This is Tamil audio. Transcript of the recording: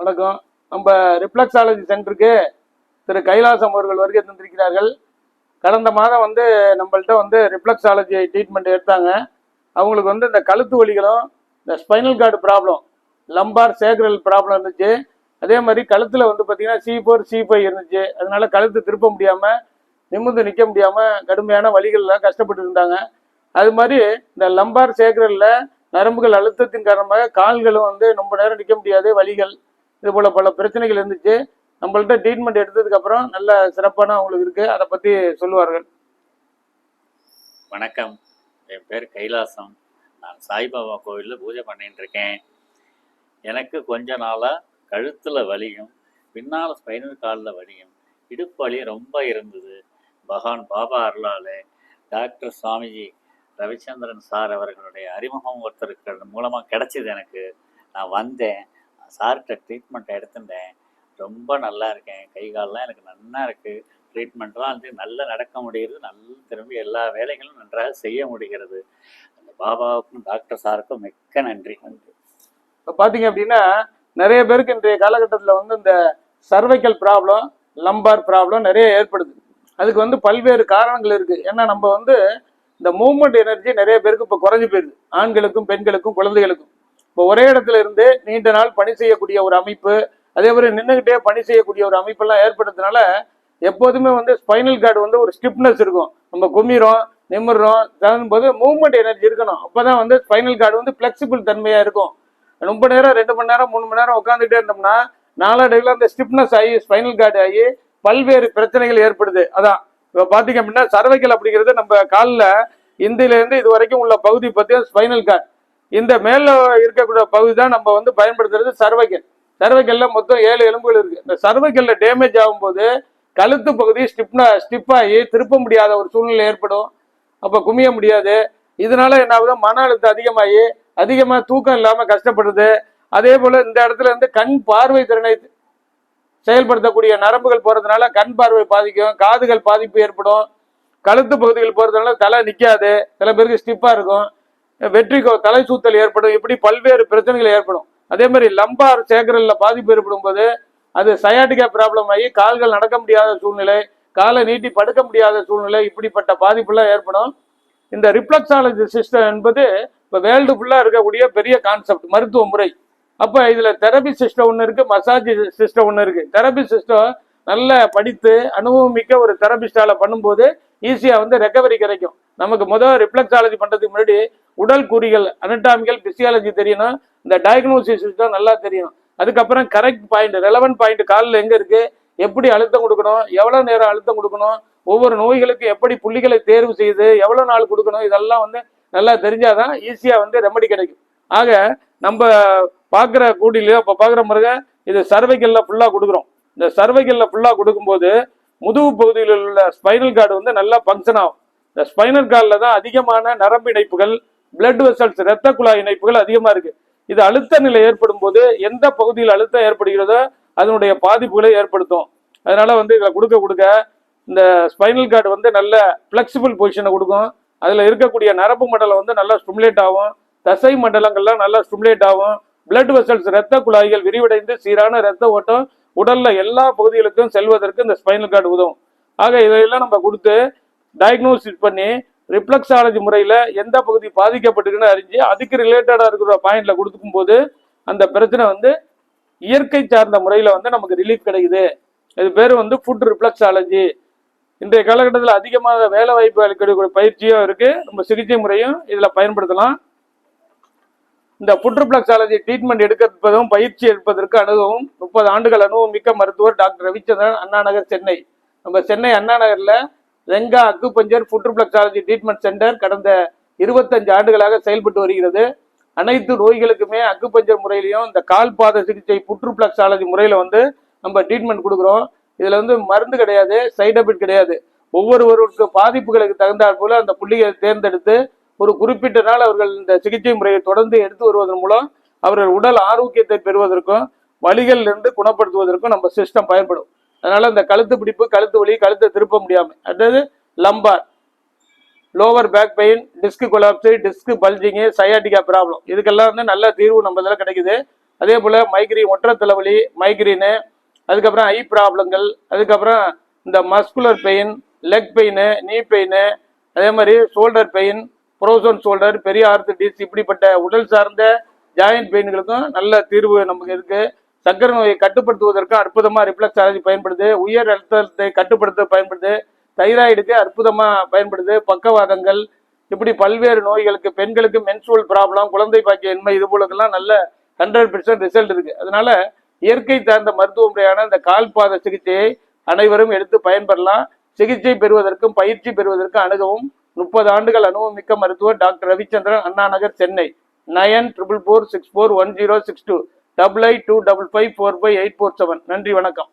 வணக்கம். நம்ம ரிஃப்ளெக்ஸாலஜி சென்டருக்கு திரு கைலாசம் அவர்கள் வருகை தந்திருக்கிறார்கள். கடந்த மாதம் வந்து நம்மள்ட்ட வந்து ரிஃப்ளெக்ஸாலஜி ட்ரீட்மெண்ட் எடுத்தாங்க. அவங்களுக்கு வந்து இந்த கழுத்து வலிகளும் இந்த spinal cord problem lumbar sacral problem இருந்துச்சு. அதே மாதிரி கழுத்தில் வந்து பார்த்தீங்கன்னா சி ஃபோர் சி ஃபைவ் இருந்துச்சு. அதனால கழுத்து திருப்ப முடியாமல் நிமிர்ந்து நிற்க முடியாமல் கடுமையான வழிகளில் கஷ்டப்பட்டு இருந்தாங்க. அது மாதிரி இந்த லம்பார் சேகரலில் நரம்புகள் அழுத்தத்தின் காரணமாக கால்களும் வந்து ரொம்ப நேரம் நிற்க முடியாது வழிகள் இது போல் பல பிரச்சனைகள் இருந்துச்சு. நம்மள்ட்ட ட்ரீட்மெண்ட் எடுத்ததுக்கு அப்புறம் நல்ல சிறப்பான அவங்களுக்கு இருக்கு. அதை பற்றி சொல்லுவார்கள். வணக்கம். என் பேர் கைலாசம். நான் சாய்பாபா கோவிலில் பூஜை பண்ணிட்டு இருக்கேன். எனக்கு கொஞ்ச நாளாக கழுத்தில் வலியும் பின்னால் ஸ்பைனல் காலில் வலியும் இடுப்பு வலி ரொம்ப இருந்தது. பகவான் பாபா அருளாலே டாக்டர் சுவாமிஜி ரவிச்சந்திரன் சார் அவர்களுடைய அறிமுகம் ஒருத்தருக்கு மூலமாக கிடச்சிது எனக்கு. நான் வந்தேன். சார்கிட்ட ட்ரீட்மெண்ட் எடுத்துட்டேன். ரொம்ப நல்லா இருக்கேன். கை கால்லாம் எனக்கு நல்லா இருக்குது ட்ரீட்மெண்ட்லாம் வந்து நல்லா நடக்க முடிகிறது நல்லா திரும்பி எல்லா வேலைகளும் நன்றாக செய்ய முடிகிறது. அந்த பாபாவுக்கும் டாக்டர் சாருக்கும் மிக்க நன்றி. இப்போ பார்த்தீங்க அப்படின்னா நிறைய பேருக்கு இன்றைய காலகட்டத்தில் வந்து இந்த சர்வைக்கல் ப்ராப்ளம் லம்பார் ப்ராப்ளம் நிறைய ஏற்படுது. அதுக்கு வந்து பல்வேறு காரணங்கள் இருக்குது ஏன்னா நம்ம வந்து இந்த மூவ்மெண்ட் எனர்ஜி நிறைய பேருக்கு இப்போ குறைஞ்சி போயிருது. ஆண்களுக்கும் பெண்களுக்கும் குழந்தைகளுக்கும். இப்போ ஒரே இடத்துல இருந்து நீண்ட நாள் பணி செய்யக்கூடிய ஒரு அமைப்பு அதே மாதிரி நின்றுகிட்டே பணி செய்யக்கூடிய ஒரு அமைப்பெல்லாம் ஏற்படுறதுனால எப்போதுமே வந்து ஸ்பைனல் கார்டு வந்து ஒரு ஸ்டிப்னஸ் இருக்கும். நம்ம குமிறோம் நிமிர்றோம் தகுந்தபோது மூவ்மெண்ட் எனர்ஜி இருக்கணும். அப்பதான் வந்து ஸ்பைனல் கார்டு வந்து ஃப்ளெக்சிபிள் தன்மையா இருக்கும். ரொம்ப நேரம் ரெண்டு மணி நேரம் மூணு மணி நேரம் உட்காந்துட்டே இருந்தோம்னா நாளடைவில் அந்த ஸ்டிப்னஸ் ஆகி ஸ்பைனல் கார்டு ஆகி பல்வேறு பிரச்சனைகள் ஏற்படுது. அதான். இப்போ பார்த்தீங்க அப்படின்னா சர்வைக்கல் அப்படிங்கிறது நம்ம காலில் இந்தியிலேருந்து இது வரைக்கும் உள்ள பகுதி பற்றியும் ஸ்பைனல் கார்டு இந்த மேல இருக்கக்கூடிய பகுதி தான் நம்ம வந்து பயன்படுத்துறது சர்வைக்கல். சர்வைக்கல்ல மொத்தம் ஏழு எலும்புகள் இருக்கு. இந்த சர்வைக்கல்ல டேமேஜ் ஆகும்போது கழுத்து பகுதி ஸ்டிப்னா ஸ்டிப்பாகி திருப்ப முடியாத ஒரு சூழ்நிலை ஏற்படும். அப்போ குமிய முடியாது. இதனால என்ன ஆகுது? மன அழுத்தம் அதிகமாகி அதிகமாக தூக்கம் இல்லாமல் கஷ்டப்படுது. அதே போல் இந்த இடத்துல இருந்து கண் பார்வை திறனை செயல்படுத்தக்கூடிய நரம்புகள் போகிறதுனால கண் பார்வை பாதிக்கும் காதுகள் பாதிப்பு ஏற்படும். கழுத்து பகுதிகள் போகிறதுனால தலை நிற்காது சில பேருக்கு ஸ்டிப்பாக இருக்கும். வெற்றிக்கோ தலை சூத்தல் ஏற்படும். இப்படி பல்வேறு பிரச்சனைகள் ஏற்படும். அதே மாதிரி லம்பார் சேகரல்ல பாதிப்பு ஏற்படும் போது அது சயாட்டிக்கா ப்ராப்ளம் ஆகி கால்கள் நடக்க முடியாத சூழ்நிலை காலை நீட்டி படுக்க முடியாத சூழ்நிலை இப்படிப்பட்ட பாதிப்புலாம் ஏற்படும். இந்த ரிப்ளக்ஸாலஜி சிஸ்டம் என்பது இப்போ வேர்ல்டு ஃபுல்லாக இருக்கக்கூடிய பெரிய கான்செப்ட் மருத்துவ முறை. அப்போ இதில் தெரபி சிஸ்டம் ஒன்று இருக்கு மசாஜ் சிஸ்டம் ஒன்று இருக்கு. தெரபி சிஸ்டம் நல்லா படித்து அனுபவம் மிக்க ஒரு தெரபிஸ்டால பண்ணும்போது ஈஸியாக வந்து ரெக்கவரி கிடைக்கும். நமக்கு முதல் ரிஃப்ளெக்ஸாலஜி பண்ணுறதுக்கு முன்னாடி உடல் குறிகள் அனட்டாமிக்கல் பிசியாலஜி தெரியணும். இந்த டயக்னோசிஸ் சிஸ்டம் நல்லா தெரியும் அதுக்கப்புறம் கரெக்ட் பாயிண்ட் ரெலவென்ட் பாயிண்ட் காலில் எங்கே இருக்குது எப்படி அழுத்தம் கொடுக்கணும்? எவ்வளோ நேரம் அழுத்தம் கொடுக்கணும்? ஒவ்வொரு நோய்களுக்கு எப்படி புள்ளிகளை தேர்வு செய்து எவ்வளோ நாள் கொடுக்கணும்? இதெல்லாம் வந்து நல்லா தெரிஞ்சாதான் ஈஸியாக வந்து ரெமடி கிடைக்கும். ஆக நம்ம பார்க்குற கூட்டிலையோ இப்போ பார்க்குற முருக இது சர்வைக்கல்ல ஃபுல்லாக கொடுக்குறோம். இந்த சர்வைக்கல்ல ஃபுல்லாக கொடுக்கும்போது முதுகு பகுதியில் உள்ள ஸ்பைனல் கார்டு வந்து நல்லா ஃபங்க்ஷன் ஆகும். இந்த ஸ்பைனல் கார்டில் தான் அதிகமான நரம்பு இணைப்புகள் பிளட் வெசல்ஸ் இரத்த குழாய் இணைப்புகள் அதிகமாக இருக்கு. இது அழுத்த நிலை ஏற்படும் போது எந்த பகுதியில் அழுத்தம் ஏற்படுகிறதோ அதனுடைய பாதிப்புகளை ஏற்படுத்தும். அதனால வந்து இதில் கொடுக்க கொடுக்க இந்த ஸ்பைனல் கார்டு வந்து நல்ல ஃப்ளெக்சிபிள் பொசிஷனை கொடுக்கும். அதில் இருக்கக்கூடிய நரம்பு மண்டலம் வந்து நல்லா ஸ்டிமுலேட் ஆகும். தசை மண்டலங்கள்லாம் நல்லா ஸ்டிமுலேட் ஆகும். பிளட் வெசல்ஸ் இரத்த குழாய்கள் விரிவடைந்து சீரான இரத்த ஓட்டம் உடல்ல எல்லா பகுதிகளுக்கும் செல்வதற்கு இந்த ஸ்பைனல் கார்டு உதவும். ஆக இதையெல்லாம் நம்ம கொடுத்து டயக்னோசிஸ் பண்ணி ரிப்ளக்ஸாலஜி முறையில் எந்த பகுதி பாதிக்கப்பட்டிருக்குன்னு அறிஞ்சு அதுக்கு ரிலேட்டடாக இருக்கிற பாயிண்டில் கொடுக்கும் போது அந்த பிரச்சனை வந்து இயற்கை சார்ந்த முறையில் வந்து நமக்கு ரிலீஃப் கிடைக்குது. இது பேர் வந்து ஃபுட் ரிப்ளக்ஸாலஜி இன்றைய காலகட்டத்தில் அதிகமாக வேலை வாய்ப்பு அளிக்கக்கூடிய பயிற்சியும் இருக்குது நம்ம சிகிச்சை முறையும் இதில் பயன்படுத்தலாம். இந்த ஃபுட் ரிப்ளக்ஸாலஜி ட்ரீட்மெண்ட் எடுப்பதும் பயிற்சி எடுப்பதற்கு அனுபவம் முப்பது ஆண்டுகள் அனுபவம் மிக்க மருத்துவர் டாக்டர் ரவிச்சந்திரன் அண்ணா நகர் சென்னை. நம்ம சென்னை அண்ணாநகரில் ரெங்கா அக்குபஞ்சர் புற்றுப்ளக்ஸாலஜி ட்ரீட்மெண்ட் சென்டர் கடந்த இருபத்தஞ்சு ஆண்டுகளாக செயல்பட்டு வருகிறது. அனைத்து நோய்களுக்குமே அக்குபஞ்சர் முறையிலையும் இந்த கால் பாத சிகிச்சை புற்றுப்ளக்ஸாலஜி முறையில் வந்து நம்ம ட்ரீட்மெண்ட் கொடுக்குறோம். இதில் வந்து மருந்து கிடையாது சைடு எஃபெக்ட் கிடையாது. ஒவ்வொருவருக்கு பாதிப்புகளுக்கு தகுந்தாற் போல அந்த புள்ளிகளை தேர்ந்தெடுத்து ஒரு குறிப்பிட்ட நாள் அவர்கள் இந்த சிகிச்சை முறையை தொடர்ந்து எடுத்து வருவதன் மூலம் அவர்கள் உடல் ஆரோக்கியத்தை பெறுவதற்கும் வழிகளிலிருந்து இருந்து குணப்படுத்துவதற்கும் நம்ம சிஸ்டம் பயன்படும். அதனால இந்த கழுத்து பிடிப்பு கழுத்து வலி கழுத்தை திருப்ப முடியாமல் அதாவது lumbar lower back pain disc collapse disc bulging sciatica problem இதுக்கெல்லாம் வந்து நல்ல தீர்வு நம்ம இதில் கிடைக்குது. அதே போல் மைக்ரீன் ஒற்றை தலைவலி மைக்ரீனு அதுக்கப்புறம் ஐ ப்ராப்ளங்கள் அதுக்கப்புறம் இந்த muscular pain leg pain knee pain அதே மாதிரி ஷோல்டர் பெயின் ப்ரோசோன் ஷோல்டர் பெரிய ஆர்த்தடிஸ் இப்படிப்பட்ட உடல் சார்ந்த ஜாயிண்ட் பெயின்களுக்கும் நல்ல தீர்வு நமக்கு இருக்குது சக்கரை நோயை கட்டுப்படுத்துவதற்கு அற்புதமாக ரிப்ளக்ஸ் அலர்ஜி பயன்படுது. உயர் அழுத்தத்தை கட்டுப்படுத்த பயன்படுது. தைராய்டுக்கு அற்புதமாக பயன்படுது. பக்கவாதங்கள் இப்படி பல்வேறு நோய்களுக்கு பெண்களுக்கு மென்சுவல் ப்ராப்ளம் குழந்தை பாக்கியின்மை இது போலக்கெல்லாம் நல்ல ஹண்ட்ரட் பெர்சன்ட் ரிசல்ட் இருக்கு. அதனால இயற்கை சார்ந்த மருத்துவ முறையான இந்த கால்பாத சிகிச்சையை அனைவரும் எடுத்து பயன்பெறலாம். சிகிச்சை பெறுவதற்கும் பயிற்சி பெறுவதற்கும் அணுகவும் முப்பது ஆண்டுகள் அனுபவம் மிக்க மருத்துவர் doctor Ravichandran Anna Nagar Chennai. Nine triple four six four one zero six two double eight two double five four five eight four seven நன்றி வணக்கம்.